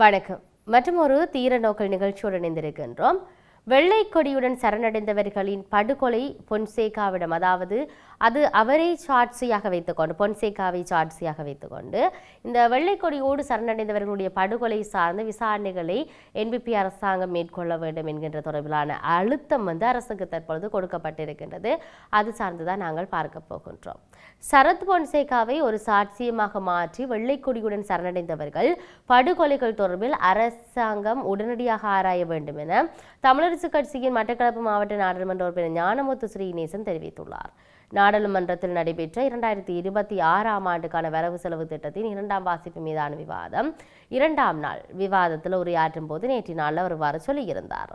வணக்கம். மற்றும் ஒரு தீர நோக்கல் நிகழ்ச்சியுடன் இணைந்திருக்கின்றோம். வெள்ளை கொடியுடன் சரணடைந்தவர்களின் படுகொலை பொன்சேகாவிடம் அதாவது அது அவரை சாட்சியாக வைத்துக்கொண்டு பொன்சேகாவை சாட்சியாக வைத்துக்கொண்டு இந்த வெள்ளைக்கொடியோடு சரணடைந்தவர்களுடைய படுகொலை சார்ந்த விசாரணைகளை என்பிபி அரசாங்கம் மேற்கொள்ள வேண்டும் என்கின்ற தொடர்பிலான அழுத்தம் வந்து அரசுக்கு தற்பொழுது கொடுக்கப்பட்டிருக்கின்றது. அது சார்ந்துதான் நாங்கள் பார்க்க போகின்றோம். சரத் பொன்சேகாவை ஒரு சாட்சியமாக மாற்றி வெள்ளைக்கொடியுடன் சரணடைந்தவர்கள் படுகொலைகள் தொடர்பில் அரசாங்கம் உடனடியாக ஆராய வேண்டும் என தமிழரசு கட்சியின் மட்டக்களப்பு மாவட்ட நாடாளுமன்ற உறுப்பினர் ஞானமுத்து ஸ்ரீநேசன் தெரிவித்துள்ளார். நாடாளுமன்றத்தில் நடைபெற்ற இரண்டாயிரத்தி இருபத்தி ஆறாம் ஆண்டுக்கான வரவு செலவு திட்டத்தின் இரண்டாம் வாசிப்பு மீதான விவாதம். இரண்டாம் நாள் விவாதத்தில் உரையாற்றும் போது நேற்று நாளில் அவர் வர சொல்லியிருந்தார்.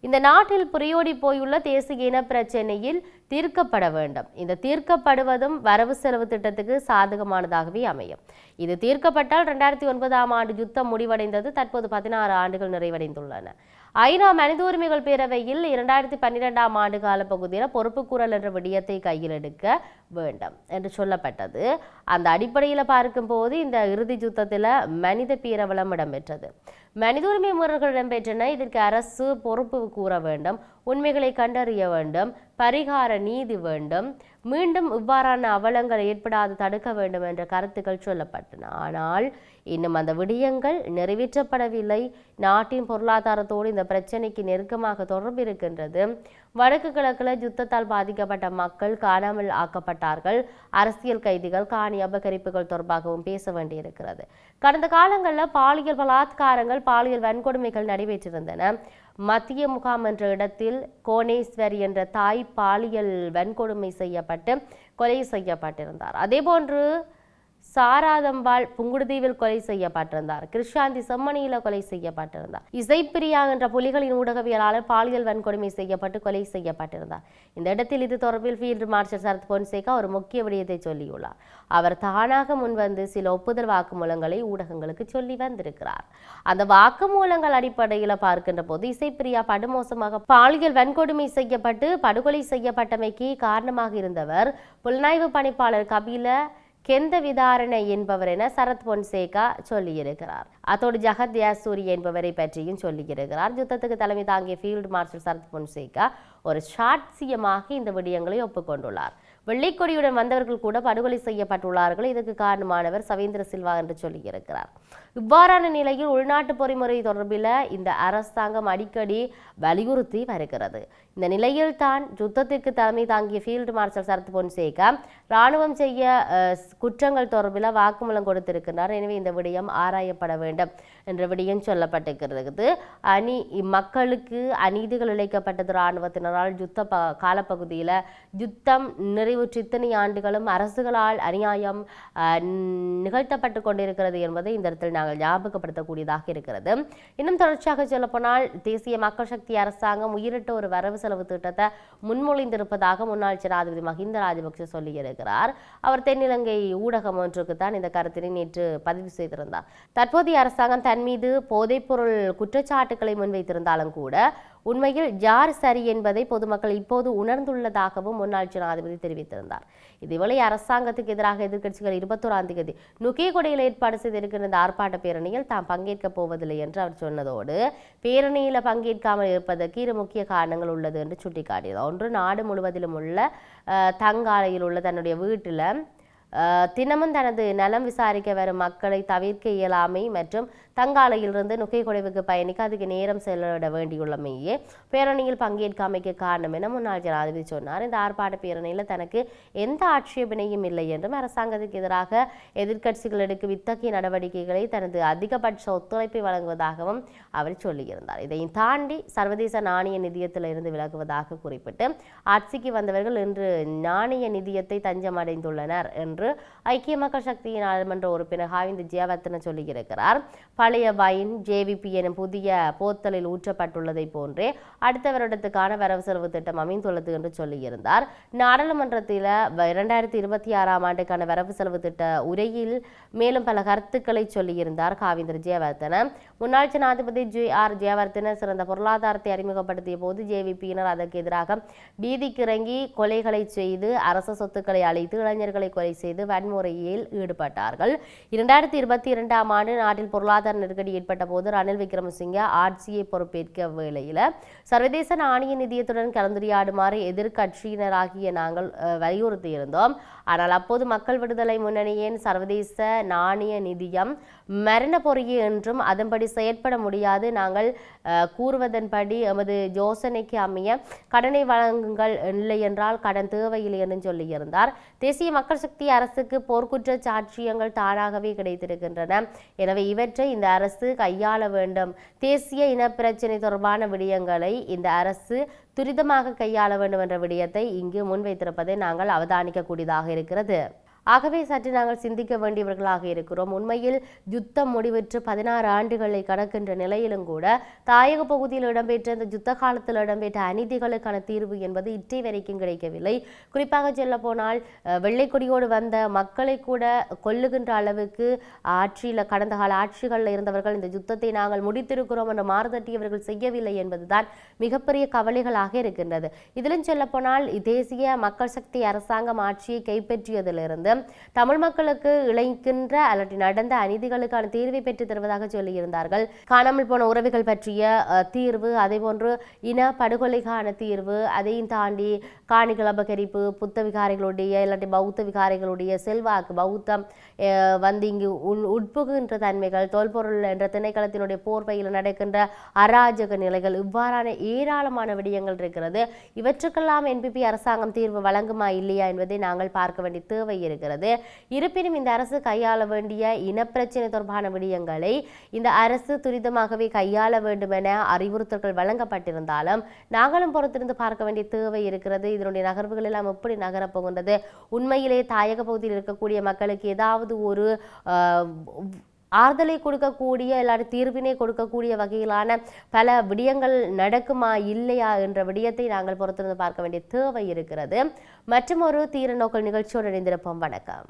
இந்த நாட்டில் புரியோடி போயுள்ள தேசிய இன பிரச்சனையில் தீர்க்கப்பட வேண்டும். இந்த தீர்க்கப்படுவதும் வரவு செலவு திட்டத்துக்கு சாதகமானதாகவே அமையும். இது தீர்க்கப்பட்டால் இரண்டாயிரத்தி ஒன்பதாம் ஆண்டு யுத்தம் முடிவடைந்தது. தற்போது பதினாறு ஆண்டுகள் நிறைவடைந்துள்ளன. ஐநா மனித உரிமைகள் பேரவையில் இரண்டாயிரத்தி பன்னிரெண்டாம் ஆண்டு கால பகுதியில் பொறுப்புக்கூறல் என்ற விடயத்தை கையில் எடுக்க வேண்டும் என்று சொல்லப்பட்டது. அந்த அடிப்படையில் பார்க்கும்போது இந்த இறுதி யுத்தத்தில் மனித பேரவலம் இடம்பெற்றது. மனித உரிமை முறைகள் இடம்பெற்றன. இதற்கு அரசு பொறுப்பு கூற வேண்டும். உண்மைகளை கண்டறிய வேண்டும். பரிகார நீதி வேண்டும். மீண்டும் இவ்வாறான அவலங்கள் ஏற்படாது தடுக்க வேண்டும் என்ற கருத்துக்கள் சொல்லப்பட்டன. ஆனால் இன்னும் அந்த விடயங்கள் நிறைவேற்றப்படவில்லை. நாட்டின் பொருளாதாரத்தோடு இந்த பிரச்சனைக்கு நெருக்கமாக தொடர்பு இருக்கின்றது வடக்கு கிழக்கில் யுத்தத்தால் பாதிக்கப்பட்ட மக்கள் காணாமல் ஆக்கப்பட்டார்கள். அரசியல் கைதிகள் காணி அபகரிப்புகள் தொடர்பாகவும் பேச வேண்டியிருக்கிறது. கடந்த காலங்களில் பாலியல் பலாத்காரங்கள் பாலியல் வன்கொடுமைகள் நடைபெற்றிருந்தன. மத்திய முகாம் என்ற இடத்தில் கோணேஸ்வரி என்ற தாய் பாலியல் வன்கொடுமை செய்யப்பட்டு கொலை செய்யப்பட்டிருந்தார். அதேபோன்று சாராதம்பாள் புங்குடுதீவில் கொலை செய்யப்பட்டிருந்தார். கிருஷாந்தி செம்மணியில கொலை செய்யப்பட்டிருந்தார். இசைப்பிரியா என்ற புலிகளின் ஊடகவியலாளர் பாலியல் வன்கொடுமை செய்யப்பட்டு கொலை செய்யப்பட்டிருந்தார். இந்த இடத்தில் இது தொடர்பில் ஃபீல்டு மார்ஷல் சரத் பொன்சேகா ஒரு முக்கிய விடயத்தை சொல்லியுள்ளார். அவர் தானாக முன்வந்து சில ஒப்புதல் வாக்குமூலங்களை ஊடகங்களுக்கு சொல்லி வந்திருக்கிறார். அந்த வாக்குமூலங்கள் அடிப்படையில் பார்க்கின்ற போது இசைப்பிரியா படுமோசமாக பாலியல் வன்கொடுமை செய்யப்பட்டு படுகொலை செய்யப்பட்டமைக்கு காரணமாக இருந்தவர் புலனாய்வு பணிப்பாளர் கபில கெந்த விதாரணை என்பவர் என சரத் பொன்சேகா சொல்லியிருக்கிறார். அத்தோடு ஜகத் யாசூரி என்பவரை பற்றியும் சொல்லியிருக்கிறார். யுத்தத்துக்கு தலைமை தாங்கிய ஃபீல்டு மார்ஷல் சரத் பொன்சேகா ஒரு சாட்சியமாக இந்த விடயங்களை ஒப்புக்கொண்டுள்ளார். வெள்ளைக்கொடியுடன் வந்தவர்கள் கூட படுகொலை செய்யப்பட்டுள்ளார்கள். இதற்கு காரணமானவர் சவேந்திர சில்வா என்று சொல்லியிருக்கிறார். இவ்வாறான நிலையில் உள்நாட்டு பொறிமுறை தொடர்பில் இந்த அரசாங்கம் அடிக்கடி வலியுறுத்தி வருகிறது. இந்த நிலையில் தான் யுத்தத்திற்கு தலைமை தாங்கிய ஃபீல்டு மார்ஷல் சரத் பொன்சேகா ராணுவம் செய்ய குற்றங்கள் தொடர்பில் வாக்குமூலம் கொடுத்திருக்கிறார் எனவே இந்த விடயம் ஆராயப்பட வேண்டும் என்ற விடயம் சொல்லப்பட்டிருக்கிறது. அணி மக்களுக்கு அநீதிகள் இழைக்கப்பட்டது இராணுவத்தினரால் யுத்த ப காலப்பகுதியில் யுத்தம் நிறைவுற்று இத்தனை ஆண்டுகளும் அரசுகளால் அநியாயம் நிகழ்த்தப்பட்டு கொண்டிருக்கிறது என்பதை இந்த இடத்தில் நாங்கள் ஞாபகப்படுத்தக்கூடியதாக இருக்கிறது. இன்னும் தொடர்ச்சியாக சொல்லப்போனால் தேசிய மக்கள் சக்தி அரசாங்கம் உயிரிட்ட ஒரு வரவு செலவு திட்டத்தை முன்மொழிந்திருப்பதாக முன்னாள் ஜனாதிபதி மஹிந்த ராஜபக்ஷ சொல்லியிருக்கிறார் அவர் தென்னிலங்கை ஊடகம் ஒன்றுக்கு தான் இந்த கருத்தினை நேற்று பதிவு செய்திருந்தார். தற்போதைய அரசாங்கம் தன் மீது போதைப்பொருள் குற்றச்சாட்டுகளை முன்வைத்திருந்தாலும் கூட உண்மையில் யார் சரி என்பதை பொதுமக்கள் இப்போது உணர்ந்துள்ளதாகவும் முன்னாள் ஜனாதிபதி தெரிவித்திருந்தார். இதேவேளை அரசாங்கத்துக்கு எதிராக எதிர்க்கட்சிகள் இருபத்தோராம் தேதி நுகேகொடையில் ஏற்பாடு செய்திருக்கிற இந்த ஆர்ப்பாட்ட பேரணியில் தாம் பங்கேற்கப் போவதில்லை என்று அவர் சொன்னதோடு பேரணியில் பங்கேற்காமல் இருப்பதற்கு இரு முக்கிய காரணங்கள் உள்ளது என்று சுட்டிக்காட்டியது. ஒன்று நாடு முழுவதிலும் உள்ள தங்காலையில் உள்ள தன்னுடைய வீட்டில் தினமும் தனது நலம் விசாரிக்க வரும் மக்களை தவிர்க்க இயலாமை மற்றும் தங்காலையிலிருந்து நுகைக்குடைவுக்கு பயணிக்க அதுக்கு நேரம் செலவிட வேண்டியுள்ளமையே பேரணியில் பங்கேற்காமைக்கு காரணம் என முன்னாள் ஜனாதிபதி சொன்னார். இந்த ஆர்ப்பாட்ட பேரணியில் தனக்கு எந்த ஆட்சேபனையும் இல்லை என்றும் அரசாங்கத்துக்கு எதிராக எதிர்க்கட்சிகள் எடுக்கும் இத்தகைய நடவடிக்கைகளை தனது அதிகபட்ச ஒத்துழைப்பை வழங்குவதாகவும் அவர் சொல்லியிருந்தார். இதையும் தாண்டி சர்வதேச நாணய நிதியத்தில் இருந்து விலகுவதாக குறிப்பிட்டு ஆட்சிக்கு வந்தவர்கள் இன்று நாணய நிதியத்தை தஞ்சம் அடைந்துள்ளனர் என்று ஐக்கிய மக்கள் சக்தியின் நாடாளுமன்ற உறுப்பினர் ஹாவிந்த் ஜெயவர்தன சொல்லியிருக்கிறார். பழைய வைன் ஜேவிபி எனும் புதிய போத்தலில் ஊற்றப்பட்டுள்ளதை போன்றே அடுத்த வருடத்துக்கான வரவு செலவு திட்டம் அமைந்துள்ளது என்று சொல்லியிருந்தார். நாடாளுமன்றத்தில் இரண்டாயிரத்தி இருபத்தி ஆறாம் ஆண்டுக்கான வரவு செலவு திட்ட உரையில் மேலும் பல கருத்துக்களை சொல்லியிருந்தார் காவிந்தர் ஜெயவர்தன. முன்னாள் ஜனாதிபதி ஜே ஆர் ஜெயவர்தன சிறந்த பொருளாதாரத்தை அறிமுகப்படுத்திய போது ஜேவிபியினர் அதற்கு எதிராக பீதிக்கிறங்கி கொலைகளை செய்து அரச சொத்துக்களை அழித்து இளைஞர்களை கொலை செய்து வன்முறையில் ஈடுபட்டார்கள். இரண்டாயிரத்தி இருபத்தி இரண்டாம் ஆண்டு நாட்டில் பொருளாதார நெருக்கடி ஏற்பட்ட போது ரணில் விக்ரமசிங்க ஆட்சியை பொறுப்பேற்க வேளையில் சர்வதேச நாணய நிதியத்துடன் கலந்துரையாடுமாறு எதிர்க்கட்சியினராகிய நாங்கள் வலியுறுத்தியிருந்தோம். ஆனால் அப்போது மக்கள் விடுதலை முன்னணியின் சர்வதேச நாணய நிதியம் மரண பொறியே என்றும் அதன்படி செயற்பட முடியாது. நாங்கள் கூறுவதன்படி எமது யோசனைக்கு அமைய கடனை வழங்குங்கள் இல்லை என்றால் கடன் தேவையில்லை என்று சொல்லியிருந்தார். தேசிய மக்கள் சக்தி அரசுக்கு போர்க்குற்ற சாட்சியங்கள் தானாகவே கிடைத்திருக்கின்றன. எனவே இவற்றை இந்த அரசு கையாள வேண்டும். தேசிய இன பிரச்சினை தொடர்பான விடயங்களை இந்த அரசு துரிதமாக கையாள வேண்டும் என்ற விடயத்தை இங்கு முன்வைத்திருப்பதை நாங்கள் அவதானிக்கக்கூடியதாக இருக்கிறது. ஆகவே சற்று நாங்கள் சிந்திக்க வேண்டியவர்களாக இருக்கிறோம். உண்மையில் யுத்தம் முடிவற்று பதினாறு ஆண்டுகளை கடக்கின்ற நிலையிலும் கூட தாயக பகுதியில் இடம்பெற்ற இந்த யுத்த காலத்தில் இடம்பெற்ற அநீதிகளுக்கான தீர்வு என்பது இற்றை வரைக்கும் கிடைக்கவில்லை. குறிப்பாக சொல்ல போனால் வெள்ளைக்கொடியோடு வந்த மக்களை கூட கொல்லுகின்ற அளவுக்கு ஆட்சியில் கடந்த கால ஆட்சிகளில் இருந்தவர்கள் இந்த யுத்தத்தை நாங்கள் முடித்திருக்கிறோம் என்று மாறுதட்டியவர்கள் செய்யவில்லை என்பதுதான் மிகப்பெரிய கவலைகளாக இருக்கின்றது. இதிலும் சொல்ல போனால் தேசிய மக்கள் சக்தி அரசாங்கம் ஆட்சியை கைப்பற்றியதிலிருந்து தமிழ் மக்களுக்கு இழைக்கின்ற அல்லது நடந்த அநீதிகளுக்கான தீர்வை பெற்று தருவதாக சொல்லியிருந்தார்கள். காணாமல் போன உறவுகள் பற்றிய அஹ், தீர்வு அதே போன்று இன படுகொலைக்கான தீர்வு அதையும் தாண்டி காணிகள் அபகரிப்பு புத்த விகாரிகளுடைய இல்லாட்டி பௌத்த விகாரிகளுடைய செல்வாக்கு பௌத்தம் வந்து இங்கு உள் உட்புகின்ற தன்மைகள் தொல்பொருள் என்ற திணைக்களத்தினுடைய போர்வையில் நடக்கின்ற அராஜக நிலைகள் இவ்வாறான ஏராளமான விடயங்கள் இருக்கிறது. இவற்றுக்கெல்லாம் என்பிபி அரசாங்கம் தீர்வு வழங்குமா இல்லையா என்பதை நாங்கள் பார்க்க வேண்டிய தேவை இருக்கிறது. இருப்பினும் இந்த அரசு கையாள வேண்டிய இனப்பிரச்சினை தொடர்பான விடயங்களை இந்த அரசு துரிதமாகவே கையாள வேண்டும் என அறிவுறுத்தல்கள் வழங்கப்பட்டிருந்தாலும் நாங்களும் பொறுத்திருந்து பார்க்க வேண்டிய தேவை இருக்கிறது. இது இதனுடைய நகர்வுகள் எல்லாம் எப்படி நகரப்போகின்றது உண்மையிலே தாயக பகுதியில் இருக்கக்கூடிய மக்களுக்கு ஏதாவது ஒரு ஆஹ், ஆறுதலை கொடுக்கக்கூடிய இல்லாட்டி தீர்வினை கொடுக்கக்கூடிய வகையிலான பல விடயங்கள் நடக்குமா இல்லையா என்ற விடயத்தை நாங்கள் பொறுத்திருந்து பார்க்க வேண்டிய தேவை இருக்கிறது. மற்றும் ஒரு தீர நோக்கல் நிகழ்ச்சியோடு இணைந்திருப்போம். வணக்கம்.